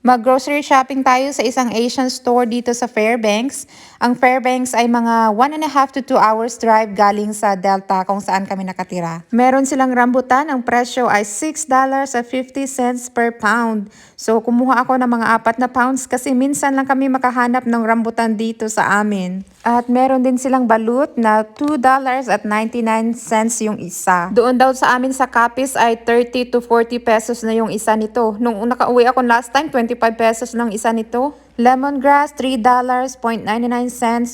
Mag-grocery shopping tayo sa isang Asian store dito sa Fairbanks. Ang Fairbanks ay mga 1 and a half to 2 hours drive galing sa Delta kung saan kami nakatira. Meron silang rambutan, ang presyo ay $6.50 per pound. So kumuha ako ng mga apat na pounds kasi minsan lang kami makahanap ng rambutan dito sa amin. At meron din silang balut na $2.99 yung isa. Doon daw sa amin sa Capiz ay 30 to 40 pesos na yung isa nito. Nung nakauwi ako last time, 25 pesos lang isa nito. Lemongrass, $3.99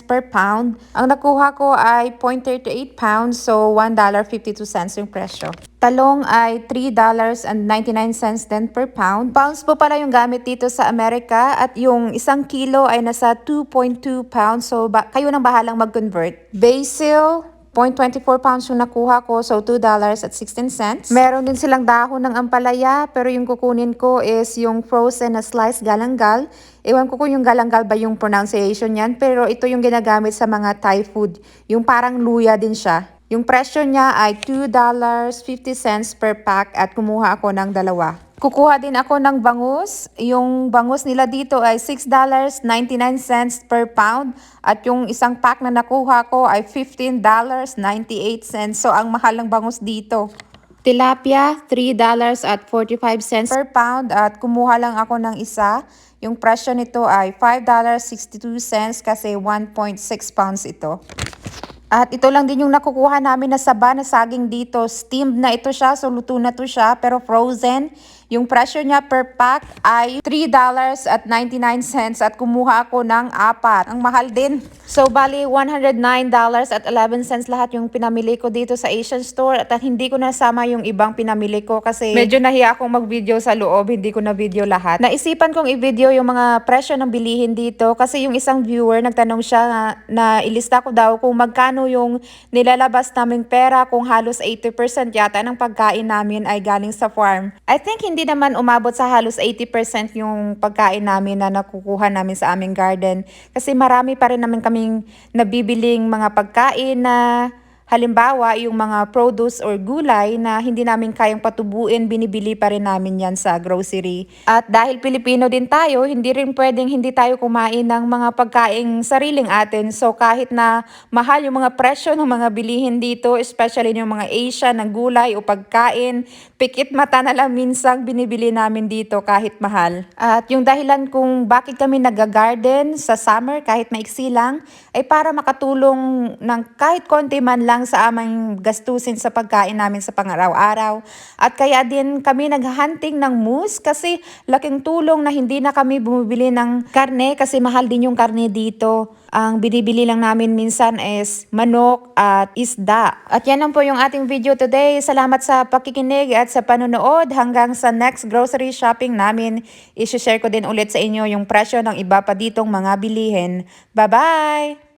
per pound. Ang nakuha ko ay 0.38 pounds, so $1.52 yung presyo. Talong ay $3.99 din per pound. Pounds po pala yung gamit dito sa Amerika at yung isang kilo ay nasa 2.2 pounds, so ba- kayo nang bahalang mag-convert. Basil, 0.24 pounds yung nakuha ko, so $2.16. Meron din silang dahon ng ampalaya, pero yung kukunin ko is yung frozen na sliced galanggal. Ewan ko kung yung galanggal ba yung pronunciation yan, pero ito yung ginagamit sa mga Thai food. Yung parang luya din siya. Yung presyo niya ay $2.50 per pack at kumuha ako ng dalawa. Kukuha din ako ng bangus. Yung bangus nila dito ay $6.99 per pound at yung isang pack na nakuha ko ay $15.98. So ang mahal ng bangus dito. Tilapia, $3 at 45 cents per pound at kumuha lang ako ng isa. Yung presyo nito ay $5.62 kasi 1.6 pounds ito. At ito lang din yung nakukuha namin na saba na saging dito. Steamed na ito siya, so luto na to siya, pero frozen. Yung presyo niya per pack ay $3.99 at kumuha ako ng apat. Ang mahal din. So, bali $109 at 11 cents lahat yung pinamili ko dito sa Asian store at hindi ko nasama yung ibang pinamili ko kasi medyo nahiya akong mag-video sa loob, hindi ko na video lahat. Naisipan kong i-video yung mga presyo ng bilihin dito kasi yung isang viewer nagtanong siya na, na ilista ko daw kung magkano yung nilalabas naming pera kung halos 80% yata ng pagkain namin ay galing sa farm. I think hindi naman umabot sa halos 80% yung pagkain namin na nakukuha namin sa aming garden. Kasi marami pa rin naman kaming nabibiling mga pagkain na Halimbawa, yung mga produce or gulay na hindi namin kayang patubuin, binibili pa rin namin yan sa grocery. At dahil Pilipino din tayo, hindi rin pwedeng hindi tayo kumain ng mga pagkaing sariling atin. So kahit na mahal yung mga presyo ng mga bilihin dito, especially yung mga Asian na gulay o pagkain, pikit mata na lang minsang binibili namin dito kahit mahal. At yung dahilan kung bakit kami nag-garden sa summer kahit maiksi lang, ay para makatulong ng kahit konti man lang sa aming gastusin sa pagkain namin sa pangaraw-araw. At kaya din kami naghahunting ng moose kasi laking tulong na hindi na kami bumibili ng karne kasi mahal din yung karne dito. Ang binibili lang namin minsan is manok at isda. At yan lang po yung ating video today. Salamat sa pakikinig at sa panonood. Hanggang sa next grocery shopping namin, isi-share ko din ulit sa inyo yung presyo ng iba pa ditong mga bilihin. Bye-bye!